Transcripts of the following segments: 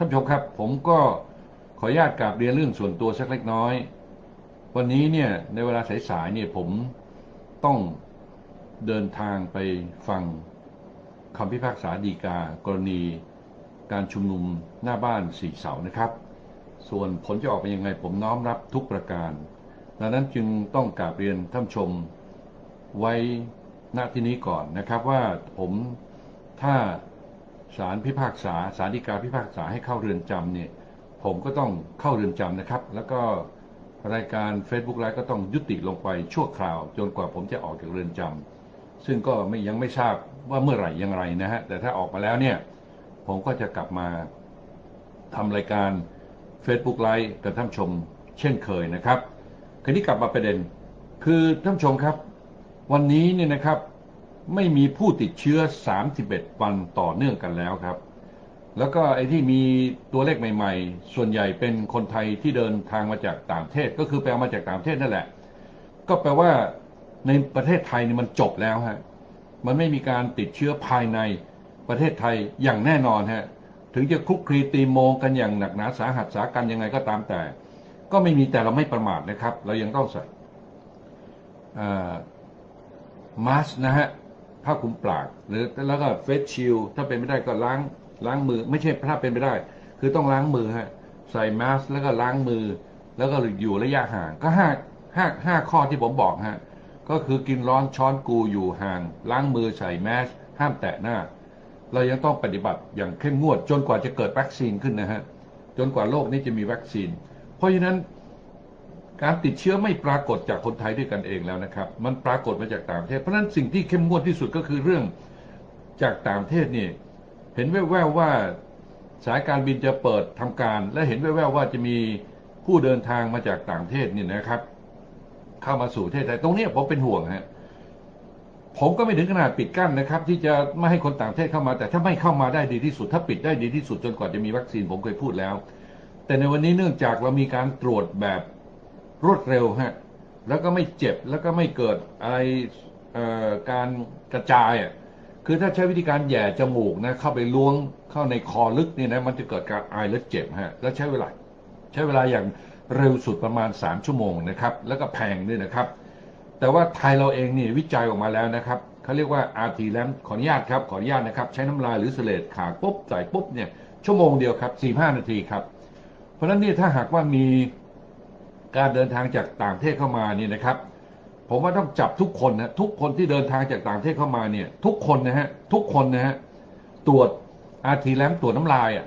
ท่านผู้ชมครับ ผมก็ขออนุญาตกราบเรียนเรื่องส่วนตัวสักเล็กน้อย วันนี้เนี่ยในเวลาสายๆเนี่ยผมต้องเดินทางไปฟังคำพิพากษาฎีกากรณีการชุมนุมหน้าบ้านสี่เสานะครับ ส่วนผลจะออกเป็นยังไงผมน้อมรับทุกประการ ดังนั้นจึงต้องกราบเรียนท่านผู้ชมไว้ณที่นี้ก่อนนะครับว่าผมถ้า ศาลพิพากษาศาลฎีกาพิพากษาให้เข้าเรือนจำเนี่ยผมก็ต้องเข้าเรือนจำนะครับ แล้วก็รายการ Facebook ไลฟ์ก็ต้องยุติลงไปชั่วคราว จนกว่าผมจะออกจากเรือนจำซึ่งก็ไม่ยังไม่ทราบว่าเมื่อไหร่อย่างไรนะฮะแต่ถ้าออกมาแล้วเนี่ยผมก็จะกลับมาทำรายการ Facebook ไลฟ์กับท่านชมเช่นเคยนะครับคราวนี้กลับมาประเด็น คือท่านชมครับ วันนี้เนี่ยนะครับ ไม่มีผู้ติดเชื้อ 31 วันต่อเนื่องกันแล้วครับ แล้วก็ไอ้ที่มีตัวเลขใหม่ ๆ ส่วนใหญ่เป็นคนไทยที่เดินทางมาจากต่างประเทศ ก็คือไปเอามาจากต่างประเทศนั่นแหละ ก็แปลว่าในประเทศไทยนี่มันจบแล้วฮะ มันไม่มีการติดเชื้อภายในประเทศไทยอย่างแน่นอนฮะ ถึงจะคุกคลีตีโมงกันอย่างหนักหนาสาหัสสากันยังไงก็ตามแต่ ก็ไม่มีแต่เราไม่ประมาทนะครับ เรายังต้องใส่มาสนะฮะ ผ้าคลุมปาก หรือแล้วก็เฟสชิลถ้าเป็นไม่ได้ก็ล้างล้างมือ ไม่ใช่ถ้าเป็นไม่ได้ คือต้องล้างมือฮะใส่มาสแล้วก็ล้างมือ แล้วก็อยู่ระยะห่างก็ห้าห้าห้าข้อที่ผมบอกฮะก็คือกินร้อนช้อนกูอยู่ห่าง ล้างมือใส่แมสห้ามแตะหน้า เรายังต้องปฏิบัติอย่างเข้มงวดจนกว่าจะเกิดวัคซีนขึ้นนะฮะจนกว่าโลกนี้จะมีวัคซีน เพราะฉะนั้น การติดเชื้อไม่ปรากฏจากคนไทยด้วยกันเองแล้วนะครับ มันปรากฏมาจากต่างประเทศ เพราะฉะนั้นสิ่งที่เข้มงวดที่สุดก็คือเรื่องจากต่างประเทศนี่ เห็นแว่วๆว่าสายการบินจะเปิดทำการ และเห็นแว่วๆว่าจะมีผู้เดินทางมาจากต่างประเทศนี่นะครับ เข้ามาสู่ประเทศไทยตรงนี้ผมเป็นห่วงฮะผมก็ไม่ถึงขนาดปิดกั้นนะครับ ที่จะไม่ให้คนต่างประเทศเข้ามา แต่ถ้าไม่เข้ามาได้ดีที่สุด ถ้าปิดได้ดีที่สุดจนกว่าจะมีวัคซีนผมเคยพูดแล้ว แต่ในวันนี้เนื่องจากเรามีการตรวจแบบ รวดเร็วฮะแล้วก็ไม่เจ็บแล้วก็ไม่เกิดอะไรเอ่อการกระจายอะคือถ้าใช้วิธีการแย่จมูกนะเข้าไปล้วงเข้าในคอลึกนี่นะมันจะเกิดการไอและเจ็บฮะแล้วใช้เวลาใช้เวลาอย่างเร็วสุดประมาณ 3 ชั่วโมงนะครับ แล้วก็แพงด้วยนะครับ แต่ว่าไทยเราเองนี่วิจัยออกมาแล้วนะครับเขาเรียกว่า RT lamp ขออนุญาตครับขออนุญาตนะครับ ใช้น้ำลายหรือเสลดขาปุ๊บใส่ปุ๊บเนี่ยชั่วโมงเดียวครับ45 นาทีครับ เพราะฉะนั้นนี่ถ้าหากว่ามี การเดินทางจากต่างประเทศเข้ามาเนี่ยนะครับ ผมว่าต้องจับทุกคนนะทุกคนที่เดินทางจากต่างประเทศเข้ามาเนี่ย ทุกคนนะฮะทุกคนนะฮะตรวจ RT lamp ตรวจน้ำลายอะ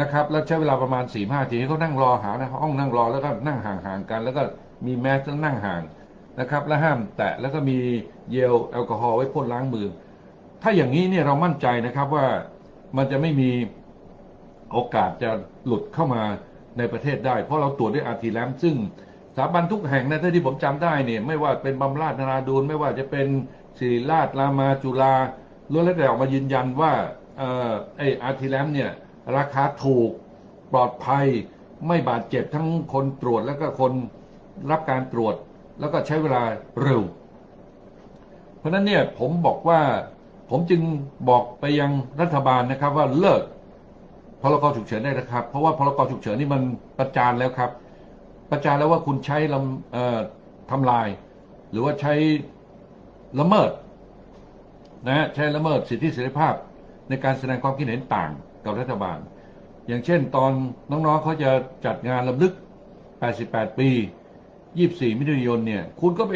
นะครับแล้วใช้เวลาประมาณ4ี่ห้าทีให้เขานั่งรอหานะห้องนั่งรอแล้วก็นั่งห่างๆกัน แล้วก็มีแมสต้องนั่งห่างนะครับ และห้ามแตะแล้วก็มีเยลแอลกอฮอล์ไว้พ่นล้างมือ ถ้าอย่างนี้เนี่ยเรามั่นใจนะครับว่ามันจะไม่มีโอกาสจะหลุดเข้ามา ในประเทศได้ เพราะเราตรวจด้วยอาร์ทีแลมซึ่งสถาบันทุกแห่งนะถ้าที่ผมจำได้เนี่ยไม่ว่าเป็นบำราศนาราดูนไม่ว่าจะเป็นศิริราชรามาจุฬาล้วนแล้วแต่ออกมายืนยันว่าเออไออาร์ทีแลมเนี่ยราคาถูกปลอดภัยไม่บาดเจ็บทั้งคนตรวจแล้วก็คนรับการตรวจแล้วก็ใช้เวลาเร็ว เพราะฉะนั้นเนี่ยผมบอกว่าผมจึงบอกไปยังรัฐบาลนะครับว่าเลิก พรกฉุกเฉินได้นะครับ เพราะว่าพรกฉุกเฉินนี่มันประจานแล้วครับ ประจานแล้วว่าคุณใช้ลำเอ่อทำลาย หรือว่าใช้ละเมิดนะฮะใช้ละเมิดสิทธิเสรีภาพในการแสดงความคิดเห็นต่างกับรัฐบาล อย่างเช่นตอนน้องๆเขาจะจัดงานลำลึก 88 ปี 24 มิถุนายนเนี่ยคุณก็ไป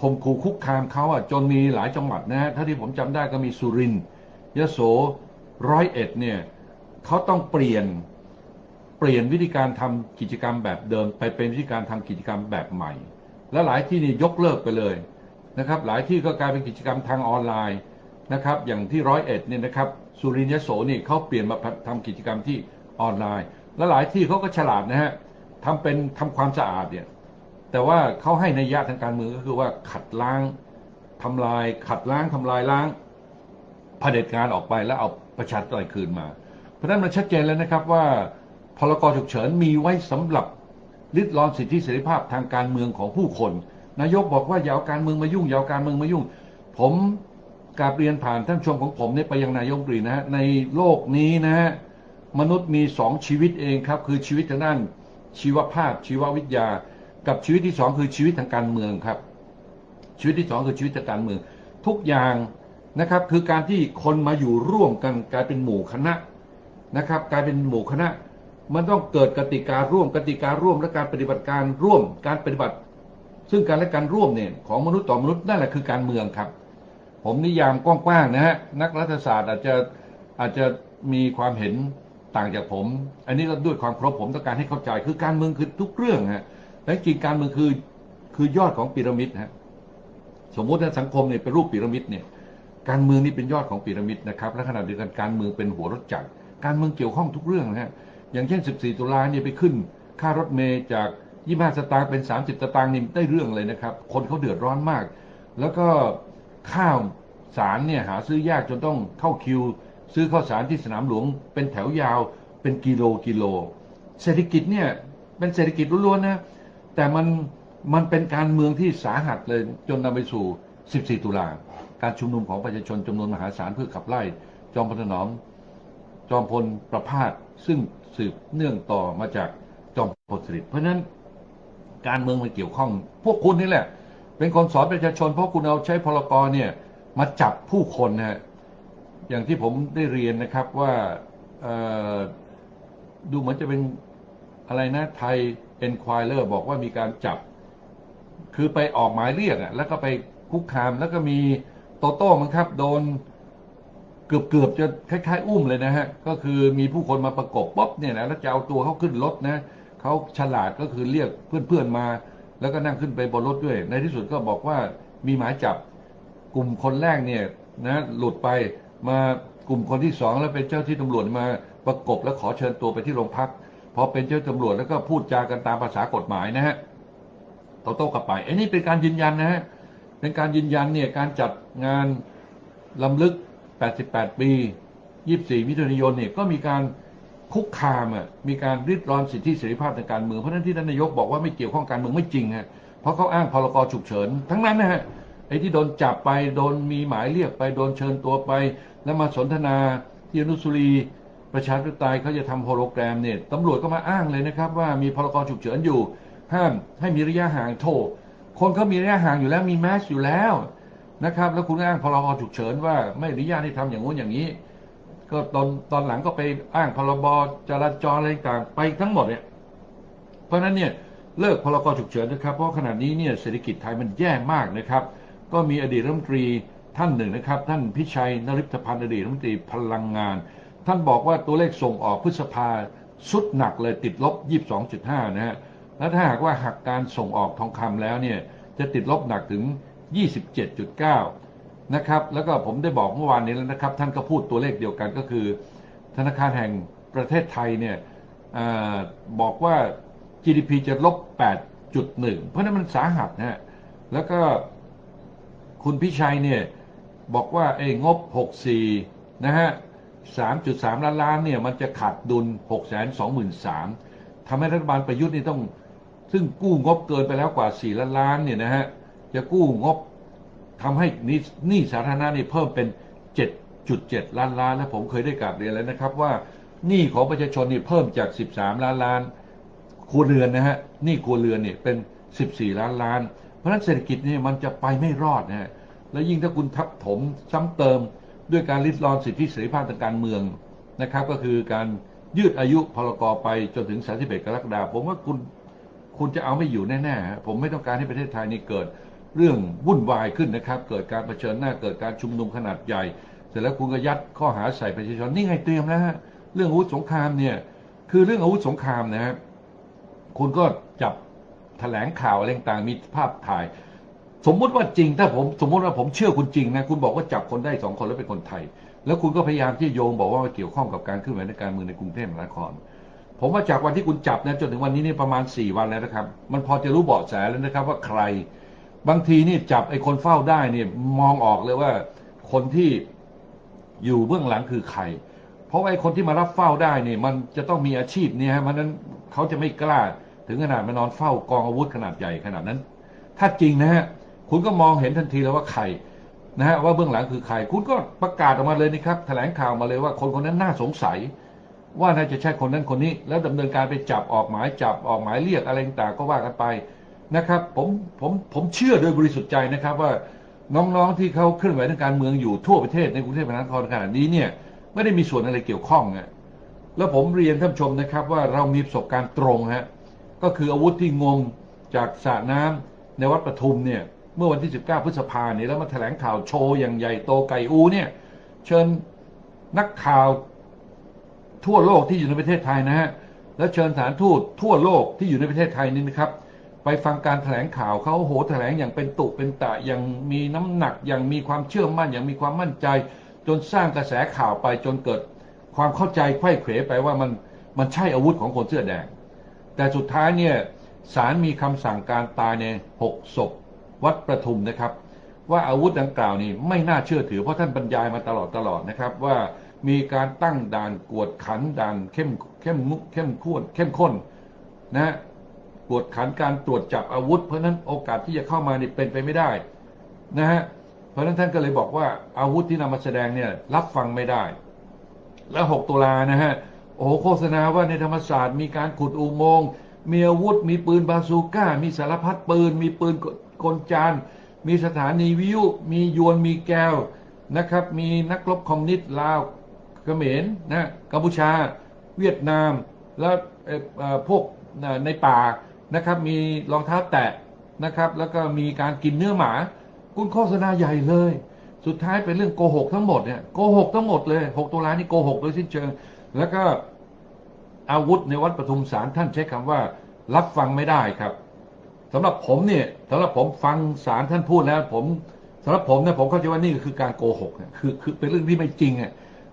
ข่มขู่คุกคามเขาอะจนมีหลายจังหวัดนะฮะถ้าที่ผมจำได้ก็มีสุรินทร์ยโสร้อยเอ็ดเนี่ย เขาต้องเปลี่ยนเปลี่ยนวิธีการทำกิจกรรมแบบเดิม ไปเป็นวิธีการทำกิจกรรมแบบใหม่ และหลายที่นี่ยกเลิกไปเลยนะครับ หลายที่ก็กลายเป็นกิจกรรมทางออนไลน์นะครับ อย่างที่ร้อยเอ็ดเนี่ยนะครับสุรินทร์ยโสนี่เขาเปลี่ยนมาทำกิจกรรมที่ออนไลน์ และหลายที่เขาก็ฉลาดนะฮะทำเป็นทำความสะอาดเนี่ยแต่ว่าเขาให้นัยยะทางการเมืองก็คือว่าขัดล้างทำลาย ขัดล้างทำลายล้างเผด็จการออกไปแล้วเอาประชาธิปไตยคืนมา เพราะนั้นมันชัดเจนแล้วนะครับว่าพรกฉุกเฉินมีไว้สำหรับลิดรอนสิทธิเสรีภาพทางการเมืองของผู้คน นายกบอกว่าอย่าเอาการเมืองมายุ่งอย่าเอาการเมืองมายุ่ง ผมกาบเรียนผ่านท่านชมของผมเนี่ยไปยังนายกตรีนะฮะในโลกนี้นะฮะมนุษย์มีสองชีวิตเองครับ คือชีวิตทางด้านชีวภาพ ชีววิทยา กับชีวิตที่สองคือชีวิตทางการเมืองครับ ชีวิตที่สองคือชีวิตทางการเมือง ทุกอย่างนะครับคือการที่คนมาอยู่ร่วมกันกลายเป็นหมู่คณะ นะครับกลายเป็นหมู่คณะ มันต้องเกิดกติการ่วมกติการ่วมและการปฏิบัติการร่วมการปฏิบัติ ซึ่งการและการร่วมเนี่ยของมนุษย์ต่อมนุษย์นั่นแหละคือการเมืองครับ ผมนิยามกว้างๆนะฮะนักรัฐศาสตร์อาจจะอาจจะมีความเห็นต่างจากผม อันนี้ก็ด้วยความเคารพผมต้องการให้เข้าใจคือการเมืองคือทุกเรื่องฮะและจริงการเมืองคือคือยอดของพีระมิดฮะสมมติถ้าสังคมเนี่ยเป็นรูปพีระมิดเนี่ยการเมืองนี่เป็นยอดของพีระมิดนะครับและขณะเดียวกันการเมืองเป็นหัวรถจักร การเมืองเกี่ยวข้องทุกเรื่องนะฮะอย่างเช่น 14 ตุลาเนี่ยไปขึ้น ค่ารถเมย์จาก 25 สตางค์เป็น 30 สตางค์นี่ได้เรื่องเลยนะครับ คนเขาเดือดร้อนมาก แล้วก็ข้าวสารเนี่ยหาซื้อยากจนต้องเข้าคิว ซื้อข้าวสารที่สนามหลวง เป็นแถวยาวเป็นกิโลกิโล เศรษฐกิจเนี่ยเป็นเศรษฐกิจล้วนๆนะแต่มันมันเป็นการเมืองที่สาหัสเลยจนนำไปสู่ 14 ตุลาการชุมนุมของประชาชนจำนวนมหาศาลเพื่อขับไล่จอมพลถนอม จอมพลประพาสซึ่งสืบเนื่องต่อมาจากจอมพลสฤษดิ์เพราะฉะนั้นการเมืองมันเกี่ยวข้อง พวกคุณนี่แหละ เป็นคนสอนประชาชน เพราะคุณเอาใช้พลกรเนี่ยมาจับผู้คนนะฮะอย่างที่ผมได้เรียนนะครับว่าดูเหมือนจะเป็นอะไรนะไทยเอ็นควายเลอร์บอกว่ามีการจับ คือไปออกหมายเรียกอะแล้วก็ไปคุกคามแล้วก็มีโตโต้มั้งครับ โดน เกือบเกือบจะคล้ายๆ อุ้มเลยนะฮะ ก็คือมีผู้คนมาประกบป๊บเนี่ยนะแล้วจะเอาตัวเขาขึ้นรถนะเขาฉลาดก็คือเรียกเพื่อนๆมา แล้วก็นั่งขึ้นไปบนรถด้วย ในที่สุดก็บอกว่ามีหมายจับกลุ่มคนแรกเนี่ยนะหลุดไปมากลุ่มคนที่สองแล้วเป็นเจ้าที่ตำรวจมาประกบแล้วขอเชิญตัวไปที่โรงพักพอเป็นเจ้าตำรวจแล้วก็พูดจากันตามภาษากฎหมายนะฮะโตโต้กลับไปไอ้นี่เป็นการยืนยันนะฮะเป็นการยืนยันเนี่ยการจัดงานลำลึก 88 ปี 24 มิถุนายนเนี่ยก็มีการคุกคามอะมีการริดรอนสิทธิเสรีภาพทางการเมืองเพราะนั้นที่ท่านนายกบอกว่าไม่เกี่ยวข้องการเมืองไม่จริงฮะเพราะเขาอ้างพรกฉุกเฉิน ทั้งนั้นนะฮะไอ้ที่โดนจับไปโดนมีหมายเรียกไปโดนเชิญตัวไป แล้วมาสนทนาที่อนุสุรีประชาธิปไตยเขาจะทำโฮโลแกรมเนี่ยตำรวจก็มาอ้างเลยนะครับว่ามีพรกฉุกเฉินอยู่ ห้ามให้มีระยะห่างโทษคนเขามีระยะห่างอยู่แล้วมีแมสอยู่แล้ว นะครับ แล้วคุณอ้างพรกฉุกเฉินว่าไม่อนุญาตให้ทำอย่างงู้นอย่างนี้ ก็ตอนตอนหลังก็ไปอ้างพรบจราจรอะไรต่างไปทั้งหมดเนี่ยเพราะฉะนั้นเนี่ยเลิกพรกฉุกเฉินนะครับ เพราะขณะนี้เนี่ยเศรษฐกิจไทยมันแย่มากนะครับ ก็มีอดีตรัฐมนตรีท่านหนึ่งนะครับ ท่านพิชัยนริพพันธ์อดีตรัฐมนตรีพลังงาน ท่านบอกว่าตัวเลขส่งออกพฤษภาสุดหนักเลยติดลบ 22.5 นะฮะแล้วถ้าหากว่าหักการส่งออกทองคำแล้วเนี่ยจะติดลบหนักถึง 27.9 นะครับ แล้วก็ผมได้บอกเมื่อวานนี้แล้วนะครับ ท่านก็พูดตัวเลขเดียวกันก็คือ ธนาคารแห่งประเทศไทยเนี่ยอบอกว่า GDP จะลบ 8.1 เพราะนั้นมันสาหัสนะฮะ แล้วก็คุณพิชัยเนี่ยบอกว่าเอ้งบ 64 นะฮะ 3.3 ล้านล้านเนี่ยมันจะขาดดุล 623,000ทำให้รัฐบาลประยุทธ์นี่ต้อง ซึ่งกู้งบเกินไปแล้วกว่า 4 ล้านล้านเนี่ยนะฮะ จะกู้งบทำให้หนี้หนี้สาธารณะนี่เพิ่มเป็น 7.7 ล้านล้าน และผมเคยได้กราบเรียนแล้วนะครับ ว่าหนี้ของประชาชนนี่เพิ่มจาก 13 ล้านล้านครัวเรือนนะฮะหนี้ครัวเรือนเนี่ยเป็น 14 ล้านล้าน เพราะฉะนั้นเศรษฐกิจนี่มันจะไปไม่รอดนะฮะแล้วยิ่งถ้าคุณทับถมซ้ำเติมด้วยการริดรอนสิทธิเสรีภาพทางการเมืองนะครับ ก็คือการยืดอายุพรกไปจนถึง31กรกฎาคมผมว่าคุณคุณจะเอาไม่อยู่แน่ๆผมไม่ต้องการให้ประเทศไทยนี่เกิด เรื่องวุ่นวายขึ้นนะครับ เกิดการเผชิญหน้าเกิดการชุมนุมขนาดใหญ่ เสร็จแล้วคุณก็ยัดข้อหาใส่ประชาชนนี่ไงเตรียมแล้วฮะเรื่องอาวุธสงครามเนี่ยคือเรื่องอาวุธสงครามนะฮะคุณก็จับแถลงข่าวอะไรต่างมีภาพถ่าย สมมุติว่าจริง ถ้าผมสมมติว่าผมเชื่อคุณจริงนะคุณบอกว่าจับคนได้สองคนแล้วเป็นคนไทย แล้วคุณก็พยายามที่โยงบอกว่ามันเกี่ยวข้องกับการเคลื่อนไหวในการเมืองในกรุงเทพมหานครผมว่าจากวันที่คุณจับนะจนถึงวันนี้นี่ประมาณ 4 วันแล้วนะครับ มันพอจะรู้เบาะแสแล้วนะครับว่าใคร บางทีนี่จับไอ้คนเฝ้าได้เนี่ยมองออกเลยว่า คนที่อยู่เบื้องหลังคือใคร เพราะไอ้คนที่มารับเฝ้าได้เนี่ยมันจะต้องมีอาชีพเนี่ยฮะมันนั้นเขาจะไม่กล้าถึงขนาดมานอนเฝ้ากองอาวุธขนาดใหญ่ขนาดนั้น ถ้าจริงนะฮะคุณก็มองเห็นทันทีแล้วว่าใครนะฮะว่าเบื้องหลังคือใครคุณก็ประกาศออกมาเลยนะครับ แถลงข่าวมาเลยว่าคนคนนั้นน่าสงสัย ว่าน่าจะใช่คนนั้นคนนี้ แล้วดำเนินการไปจับออกหมายจับออกหมายเรียกอะไรต่างก็ว่ากันไป นะครับผมผมผมเชื่อโดยบริสุทธิ์ใจนะครับว่าน้องๆที่เขาเคลื่อนไหวทางการเมืองอยู่ทั่วประเทศในกรุงเทพมหานครขณะนี้เนี่ยไม่ได้มีส่วนอะไรเกี่ยวข้องอะแล้วผมเรียนท่านชมนะครับว่าเรามีประสบการณ์ตรงฮะก็คืออาวุธที่งมจากสระน้ำในวัดปทุมเนี่ยเมื่อวันที่ 19 พฤษภาเนี่ยแล้วมาแถลงข่าวโชว์อย่างใหญ่โตไก่อูเนี่ยเชิญนักข่าวทั่วโลกที่อยู่ในประเทศไทยนะฮะและเชิญสถานทูตทั่วโลกที่อยู่ในประเทศไทยนี่นะครับ ไปฟังการแถลงข่าวเขาโอ้โหแถลงอย่างเป็นตุเป็นตะอย่างมีน้ำหนักอย่างมีความเชื่อมั่นอย่างมีความมั่นใจ จนสร้างกระแสข่าวไปจนเกิดความเข้าใจไข้เขวไปว่ามันมันใช่อาวุธของคนเสื้อแดง แต่สุดท้ายเนี่ยศาลมีคำสั่งการตายในหกศพวัดประทุมนะครับ ว่าอาวุธดังกล่าวนี้ไม่น่าเชื่อถือเพราะท่านบรรยายมาตลอดตลอดนะครับ ว่ามีการตั้งด่านกวดขันด่านเข้มเข้มเข้มข้นเข้มข้นนะ กวดขันการตรวจจับอาวุธ เพราะนั้นโอกาสที่จะเข้ามานี่เป็นไปไม่ได้นะฮะเพราะนั้นท่านก็เลยบอกว่าอาวุธที่นำมาแสดงเนี่ยรับฟังไม่ได้ แล้ว 6 ตุลานะฮะโอ้โฆษณาว่าในธรรมศาสตร์มีการขุดอุโมงค์มีอาวุธ มีปืนบาซูก้า มีสารพัดปืน มีปืนกลจาน มีสถานีวิทยุมียวน มีแก้วนะครับ มีนักรบคอมมิวนิสต์ลาวเขมรนะกัมพูชา เวียดนาม แล้วพวกในป่า นะครับ มีรองเท้าแตะนะครับ แล้วก็มีการกินเนื้อหมา คุณโฆษณาใหญ่เลย สุดท้ายเป็นเรื่องโกหกทั้งหมดเนี่ยโกหกทั้งหมดเลย6ตุลานี่โกหกโดยสิ้นเชิง แล้วก็อาวุธในวัดปทุมสารท่านใช้คำว่า รับฟังไม่ได้ครับสำหรับผมเนี่ยสำหรับผมฟังสารท่านพูดแล้วผมสำหรับผมเนี่ยผมเข้าใจว่านี่คือการโกหกเนี่ยคือคือเป็นเรื่องที่ไม่จริงอะ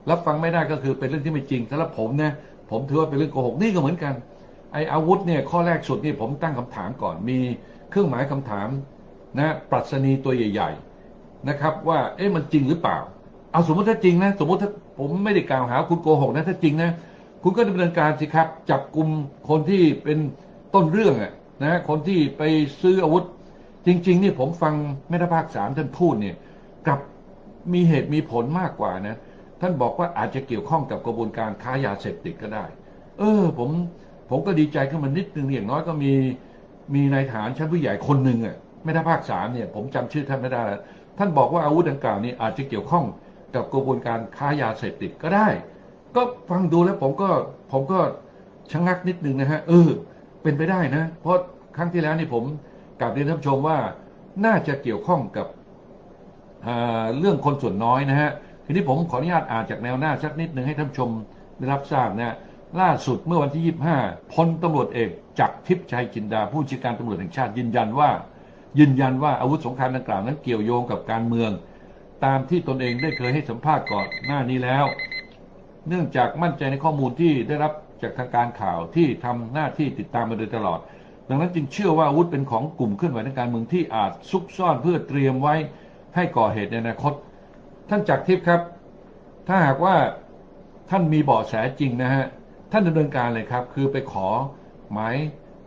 รับฟังไม่ได้ก็คือเป็นเรื่องที่ไม่จริงสำหรับผมเนี่ยผมถือว่าเป็นเรื่องโกหกนี่ก็เหมือนกัน ไออาวุธเนี่ยข้อแรกสุดนี่ผมตั้งคำถามก่อนมีเครื่องหมายคำถามนะปรัชนีตัวใหญ่ๆนะครับ ว่าเอ๊ะมันจริงหรือเปล่า เอาสมมติถ้าจริงนะ สมมติถ้าผมไม่ได้กล่าวหาคุณโกหกนะถ้าจริงนะ คุณก็ดำเนินการสิครับ จับกลุ่มคนที่เป็นต้นเรื่องอะนะคนที่ไปซื้ออาวุธ จริง ๆ นี่ผมฟังแม่ทัพภาคสามท่านพูดเนี่ยกับมีเหตุมีผลมากกว่านะ ท่านบอกว่าอาจจะเกี่ยวข้องกับกระบวนการค้ายาเสพติดก็ได้ เออ ผม ผมก็ดีใจขึ้นมานิดนึงอย่างน้อยก็มีมีนายฐานชั้นผู้ใหญ่คนหนึ่งอะแม่ทัพภาคสามเนี่ยผมจำชื่อท่านไม่ได้แล้วท่านบอกว่าอาวุธดังกล่าวนี้อาจจะเกี่ยวข้องกับกระบวนการค้ายาเสพติดก็ได้ ก็ฟังดูแล้วผมก็ผมก็ชะงักนิดนึงนะฮะเออ เป็นไปได้นะ เพราะครั้งที่แล้วนี่ผมกลับเรียนท่านชมว่าน่าจะเกี่ยวข้องกับอ่าเรื่องคนส่วนน้อยนะฮะทีนี้ผมขออนุญาตอ่านจากแนวหน้าสักนิดหนึ่งให้ท่านชมได้รับทราบนะฮะ ล่าสุดเมื่อวันที่ 25พลตำรวจเอกจักรทิพย์ชัยจินดา ผู้บัญชาการตำรวจแห่งชาติยืนยันว่า ยืนยันว่าอาวุธสงครามดังกล่าวนั้นเกี่ยวโยงกับการเมือง ตามที่ตนเองได้เคยให้สัมภาษณ์ก่อนหน้านี้แล้ว เนื่องจากมั่นใจในข้อมูลที่ได้รับจากทางการข่าวที่ทำหน้าที่ติดตามมาโดยตลอด ดังนั้นจึงเชื่อว่าอาวุธเป็นของกลุ่มเคลื่อนไหวทางการเมืองที่อาจซุกซ่อนเพื่อเตรียมไว้ให้ก่อเหตุในอนาคต ท่านจักรทิพย์ครับ ถ้าหากว่าท่านมีเบาะแสจริงนะฮะ ท่านดำเนินการเลยครับ คือไปขอหมาย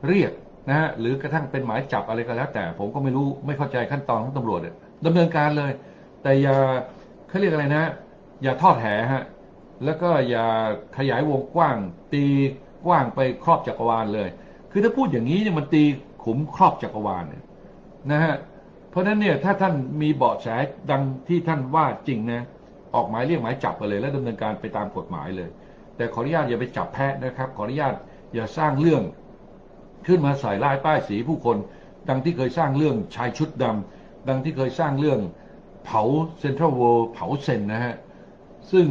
เรียกนะฮะหรือกระทั่งเป็นหมายจับอะไรก็แล้ว แต่ผมก็ไม่รู้ไม่เข้าใจขั้นตอนของตำรวจเนี่ยดำเนินการเลย แต่อย่าเขาเรียกอะไรนะ อย่าทอดแหฮะแล้วก็อย่าขยายวงกว้าง ตีกว้างไปครอบจักรวาลเลย คือถ้าพูดอย่างนี้เนี่ยมันตีขุมครอบจักรวาลเนี่ยนะฮะเพราะฉะนั้นเนี่ยถ้าท่านมีเบาะแสดังที่ท่านว่าจริงนะออกหมายเรียกหมายจับไปเลย และดำเนินการไปตามกฎหมายเลย แต่ขออนุญาตอย่าไปจับแพะนะครับ ขออนุญาตอย่าสร้างเรื่อง ขึ้นมาใส่ร้ายป้ายสีผู้คน ดังที่เคยสร้างเรื่องชายชุดดำดังที่เคยสร้างเรื่องเผาเซ็นทรัลเวิลด์เผาเซนนะฮะซึ่ง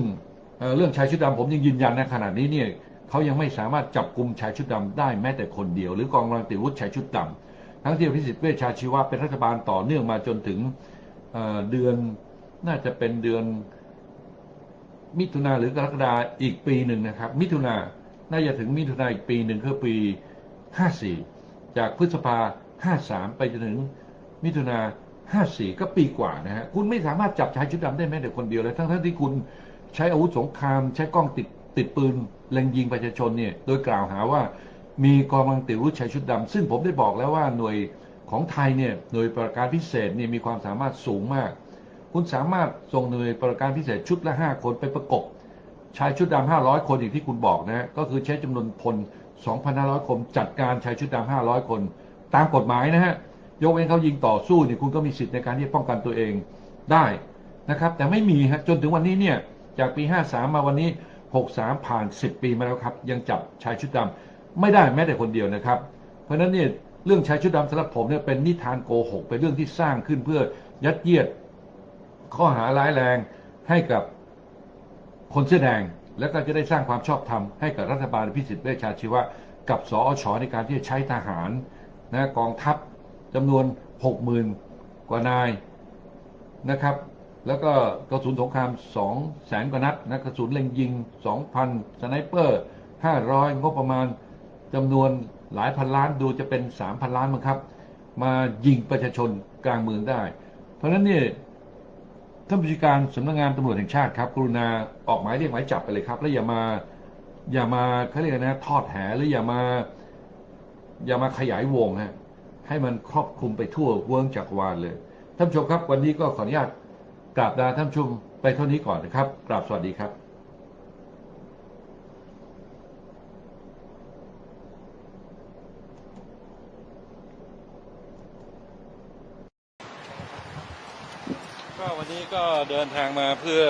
เรื่องชายชุดดำผมยังยืนยันนะขนาดนี้เนี่ยเขายังไม่สามารถจับกลุ่มชายชุดดำได้แม้แต่คนเดียว หรือกองกำลังติดอาวุธชายชุดดำทั้งที่พิสิทธิ์เวชชาชีวะเป็นรัฐบาลต่อเนื่องมาจนถึงเดือนน่าจะเป็นเดือน มิถุนาหรือกรกฎาอีกปีหนึ่งนะครับ มิถุนาน่าจะถึงมิถุนาอีกปีหนึ่งคือปี 54 จากพฤษภา 53 ไปจนถึงมิถุนา54 ก็ปีกว่านะฮะคุณไม่สามารถจับชายชุดดำได้แม้แต่คนเดียวเลยทั้งทั้งที่คุณใช้อาวุธสงคราม ใช้กล้องติดติดปืนเล็งยิงประชาชนเนี่ยโดยกล่าวหาว่ามีกองกำลังติดอาวุธชายชุดดำซึ่งผมได้บอกแล้วว่าหน่วยของไทยเนี่ยหน่วยประการพิเศษเนี่ยมีความสามารถสูงมาก คุณสามารถส่งหน่วยประการพิเศษชุดละ 5 คนไปประกบชายชุดดำ500 คนอย่างที่คุณบอกนะฮะก็คือใช้จำนวนพล2,500 คนจัดการชายชุดดำ500 คน ตามกฎหมายนะฮะยกเว้นเขายิงต่อสู้เนี่ยคุณก็มีสิทธิ์ในการที่จะป้องกันตัวเองได้นะครับ แต่ไม่มีฮะจนถึงวันนี้เนี่ยจากปี 53 มาวันนี้ 63 ผ่าน 10 ปีมาแล้วครับ ยังจับชายชุดดำไม่ได้แม้แต่คนเดียวนะครับ เพราะฉะนั้นเนี่ยเรื่องชายชุดดำสำหรับผมเนี่ยเป็นนิทานโกหกเป็นเรื่องที่สร้างขึ้นเพื่อยัดเยียด ข้อหาร้ายแรงให้กับคนเสื้อแดง แล้วก็จะได้สร้างความชอบธรรมให้กับรัฐบาลพิสิทธิ์เวชชาชีวะ กับสอชในการที่จะใช้ทหารนะกองทัพจำนวน 60,000 กว่านายนะครับ แล้วก็กระสุนสงคราม 2 แสนกว่านัดนะกระสุนเล็งยิง 2,000 สไนเปอร์ 500 งบประมาณจำนวนหลายพันล้านดูจะเป็น 3,000 ล้านมั้งครับ มายิงประชาชนกลางเมืองได้ เพราะฉะนั้นเนี่ย ท่านผู้จัดการสำนักงานตำรวจแห่งชาติครับ กรุณาออกหมายเรียกหมายจับไปเลยครับ แล้วอย่ามาอย่ามาเขาเรียกนะทอดแหหรืออย่ามา อย่ามาขยายวงฮะให้มันครอบคลุมไปทั่วเวิ้งจักรวาลเลย ท่านผู้ชมครับ วันนี้ก็ขออนุญาตกราบลาท่านผู้ชมไปเท่านี้ก่อนนะครับกราบสวัสดีครับ ก็วั นนี้ก็เดินทางมาเพื่อ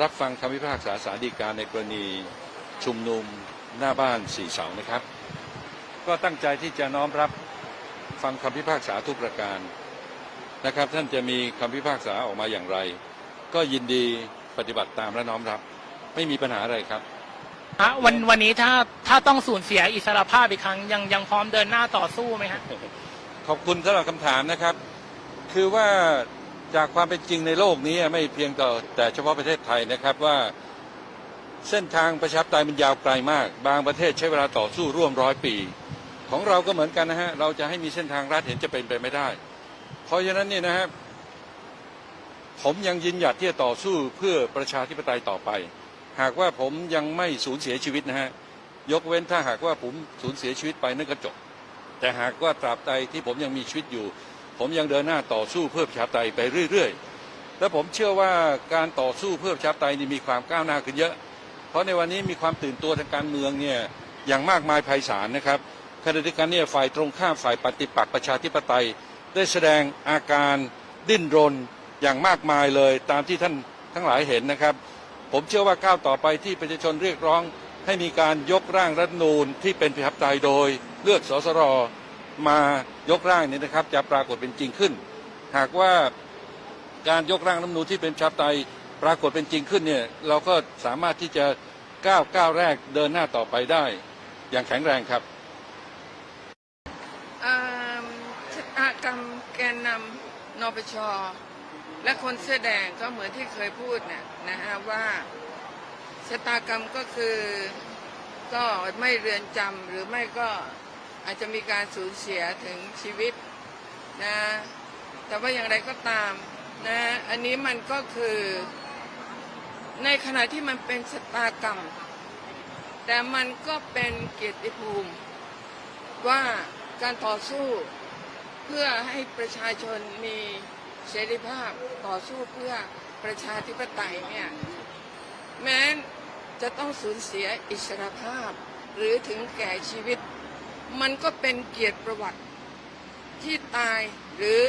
รับฟังคำพิพากษาสารดีกาในกรณีชุมนุมหน้าบ้านสี่เสานะครับ ก็ตั้งใจที่จะน้อมรับฟังคำพิพากษาทุกประการนะครับ ท่านจะมีคำพิพากษาออกมาอย่างไร ก็ยินดีปฏิบัติตามและน้อมรับ ไม่มีปัญหาอะไรครับฮะวันวันนี้ถ้าถ้าต้องสูญเสียอิสรภาพอีกครั้งยังยังพร้อมเดินหน้าต่อสู้ไหมฮะขอบคุณสำหรับคำถามนะครับ คือว่า จากความเป็นจริงในโลกนี้ไม่เพียงแต่แต่เฉพาะประเทศไทยนะครับว่าเส้นทางประชาธิปไตยมันยาวไกลมาก บางประเทศใช้เวลาต่อสู้ร่วมร้อยปี ของเราก็เหมือนกันนะฮะเราจะให้มีเส้นทางรัฐเห็นจะเป็นไปไม่ได้ เพราะฉะนั้นเนี่ยนะครับผมยังยืนหยัดที่จะต่อสู้เพื่อประชาธิปไตยต่อไป หากว่าผมยังไม่สูญเสียชีวิตนะฮะยกเว้นถ้าหากว่าผมสูญเสียชีวิตไปนั่นก็จบแต่หากว่าตราบใดที่ผมยังมีชีวิตอยู่ ผมยังเดินหน้าต่อสู้เพื่อประชาธิปไตยไปเรื่อย ๆ และผมเชื่อว่าการต่อสู้เพื่อประชาธิปไตยนี่มีความก้าวหน้าขึ้นเยอะ เพราะในวันนี้มีความตื่นตัวทางการเมืองเนี่ยอย่างมากมายไพศาลนะครับขณะเดียวกันเนี่ยฝ่ายตรงข้ามฝ่ายปฏิปักษ์ประชาธิปไตย ได้แสดงอาการดิ้นรนอย่างมากมายเลยตามที่ท่านทั้งหลายเห็นนะครับ ผมเชื่อว่าก้าวต่อไปที่ประชาชนเรียกร้อง ให้มีการยกร่างรัฐนูญที่เป็นประชาธิปไตยโดยเลือกสสร มายกร่างนี้นะครับ จะปรากฏเป็นจริงขึ้น หากว่าการยกร่างรัฐมนูญที่เป็นชาธิปไตยปรากฏเป็นจริงขึ้นเนี่ยเราก็สามารถที่จะก้าวก้าวแรกเดินหน้าต่อไปได้ อย่างแข็งแรงครับอ่าชะตากรรมแกนนำนปช และคนเสื้อแดงก็เหมือนที่เคยพูดนี่ยนะฮะว่าชะตากรรมก็คือก็ไม่เรือนจำหรือไม่ก็ อาจจะมีการสูญเสียถึงชีวิตนะแต่ว่าอย่างไรก็ตามนะอันนี้มันก็คือในขณะที่มันเป็นชะตากรรม แต่มันก็เป็นเกียรติภูมิ ว่าการต่อสู้เพื่อให้ประชาชนมีเสรีภาพต่อสู้เพื่อประชาธิปไตยเนี่ยแม้จะต้องสูญเสียอิสรภาพ หรือถึงแก่ชีวิต มันก็เป็นเกียรติประวัติที่ตายหรือ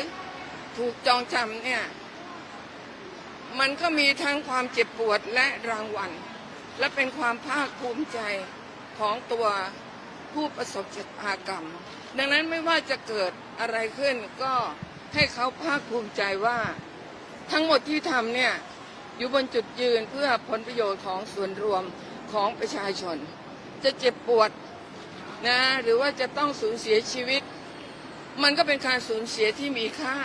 ถูกจองจำเนี่ย มันก็มีทั้งความเจ็บปวดและรางวัล และเป็นความภาคภูมิใจของตัวผู้ประสบชะตากรรม ดังนั้นไม่ว่าจะเกิดอะไรขึ้นก็ให้เขาภาคภูมิใจว่า ทั้งหมดที่ทำเนี่ย อยู่บนจุดยืนเพื่อผลประโยชน์ของส่วนรวมของประชาชน จะเจ็บปวด นะหรือว่าจะต้องสูญเสียชีวิต มันก็เป็นการสูญเสียที่มีค่า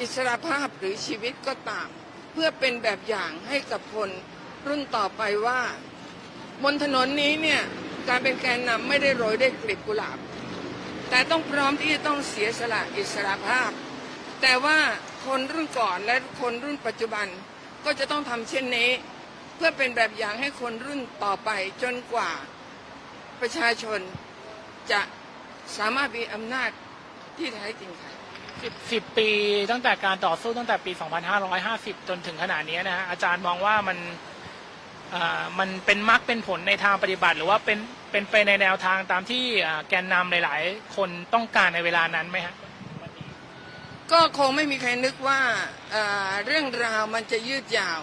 อิสรภาพหรือชีวิตก็ตาม เพื่อเป็นแบบอย่างให้กับคนรุ่นต่อไปว่า บนถนนนี้เนี่ยการเป็นแกนนำไม่ได้โรยด้วยกลีบกุหลาบ แต่ต้องพร้อมที่จะต้องเสียสละอิสรภาพ แต่ว่าคนรุ่นก่อนและคนรุ่นปัจจุบันก็จะต้องทำเช่นนี้ เพื่อเป็นแบบอย่างให้คนรุ่นต่อไปจนกว่าประชาชน จะสามารถมีอำนาจที่แท้จริงค่ะสิบสิบปีตั้งแต่การต่อสู้ตั้งแต่ปี 2550 จนถึงขนาดนี้นะฮะอาจารย์มองว่ามันอ่ามันเป็นมรรคเป็นผลในทางปฏิบัติ หรือว่าเป็นเป็นไปในแนวทางตามที่อ่าแกนนำหลาย ๆ คนต้องการในเวลานั้นไหมฮะก็คงไม่มีใครนึกว่าเอ่อเรื่องราวมันจะยืดยาว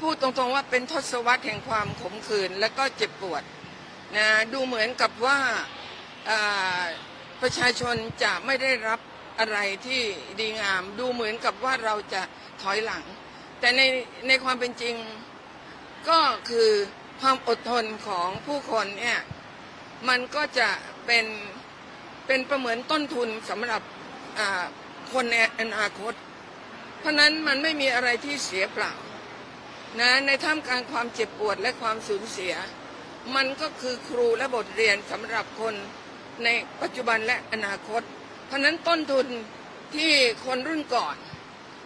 พูดตรงๆว่าเป็นทศวรรษแห่งความขมขื่นและก็เจ็บปวดนะดูเหมือนกับว่าเอ่อ ประชาชนจะไม่ได้รับอะไรที่ดีงามดูเหมือนกับว่าเราจะถอยหลัง แต่ในในความเป็นจริงก็คือความอดทนของผู้คนเนี่ยมันก็จะเป็นเป็นประเมือนต้นทุนสำหรับคนในอนาคต เพราะนั้นมันไม่มีอะไรที่เสียเปล่านะในท่ามกลางความเจ็บปวดและความสูญเสีย มันก็คือครูและบทเรียนสำหรับคน ในปัจจุบันและอนาคต เพราะนั้นต้นทุนที่คนรุ่นก่อน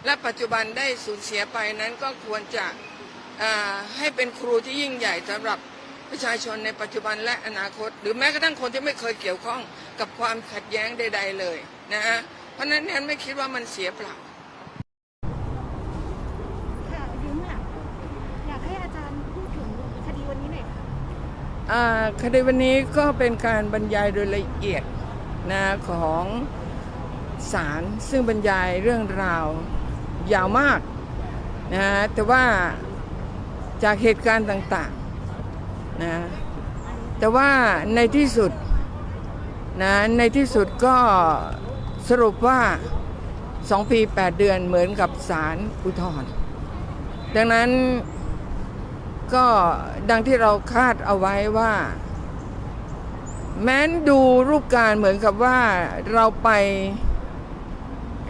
และปัจจุบันได้สูญเสียไปนั้นก็ควรจะให้เป็นครูที่ยิ่งใหญ่สำหรับประชาชนในปัจจุบันและอนาคต หรือแม้กระทั่งคนที่ไม่เคยเกี่ยวข้องกับความขัดแย้งใด ๆ เลยนะฮะเพราะนั้นนั้นไม่คิดว่ามันเสียเปล่า ค่ะยิ้มอะอยากให้อาจารย์พูดถึงคดีวันนี้หน่อยค่ะ อ่า คดีวันนี้ก็เป็นการบรรยายโดยละเอียดนะของศาลซึ่งบรรยายเรื่องราวยาวมากนะแต่ว่าจากเหตุการณ์ต่างๆนะแต่ว่าในที่สุดนะในที่สุดก็สรุปว่า 2 ปี 8 เดือนเหมือนกับศาลอุทธรณ์ดังนั้น ก็ดังที่เราคาดเอาไว้ว่า แม้นดูรูปการเหมือนกับว่าเราไป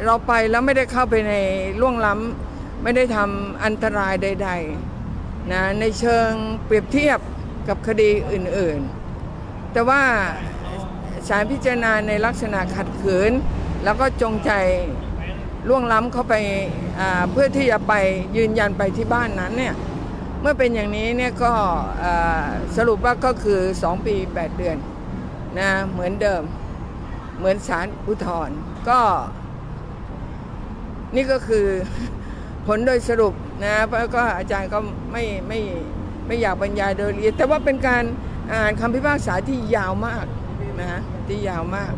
เราไปแล้วไม่ได้เข้าไปในล่วงล้ำไม่ได้ทำอันตรายใด ๆนะในเชิงเปรียบเทียบกับคดีอื่นๆ แต่ว่าสารพิจารณาในลักษณะขัดขืน แล้วก็จงใจล่วงล้ำเข้าไปเพื่อที่จะไปยืนยันไปที่บ้านนั้นเนี่ย เมื่อเป็นอย่างนี้เนี่ยก็สรุปว่าก็คือ 2 ปี 8 เดือนนะเหมือนเดิมเหมือนสารอุทธรณ์ก็ นี่ก็คือผลโดยสรุปนะเพราะก็อาจารย์ก็ไม่ไม่ไม่อยากบรรยายโดยละเอียดแต่ว่าเป็นการอ่านคำพิพากษาที่ยาวมากนะที่ยาวมาก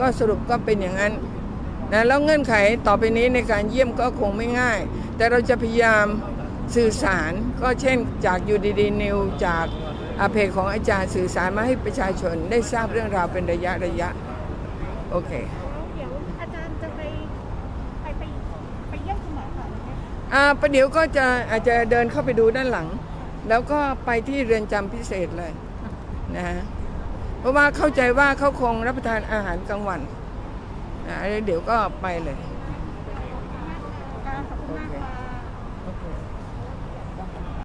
ก็สรุปก็เป็นอย่างนั้นนะแล้วเงื่อนไขต่อไปนี้ในการเยี่ยมก็คงไม่ง่าย แต่เราจะพยายาม สื่อสารก็เช่นจากยูดีดีนิวจากอาเพจของอาจารย์สื่อสารมาให้ประชาชนได้ทราบเรื่องราวเป็นระยะระยะ โอเคแล้วเดี๋ยวอาจารย์จะไปไปไปไปเยี่ยมคุณหมอก่อนไหมคะอ่าประเดี๋ยวก็จะอาจจะเดินเข้าไปดูด้านหลัง แล้วก็ไปที่เรือนจำพิเศษเลยนะฮะเพราะว่าเข้าใจว่าเขาคงรับประทานอาหารกลางวันนะแล้วเดี๋ยวก็ไปเลย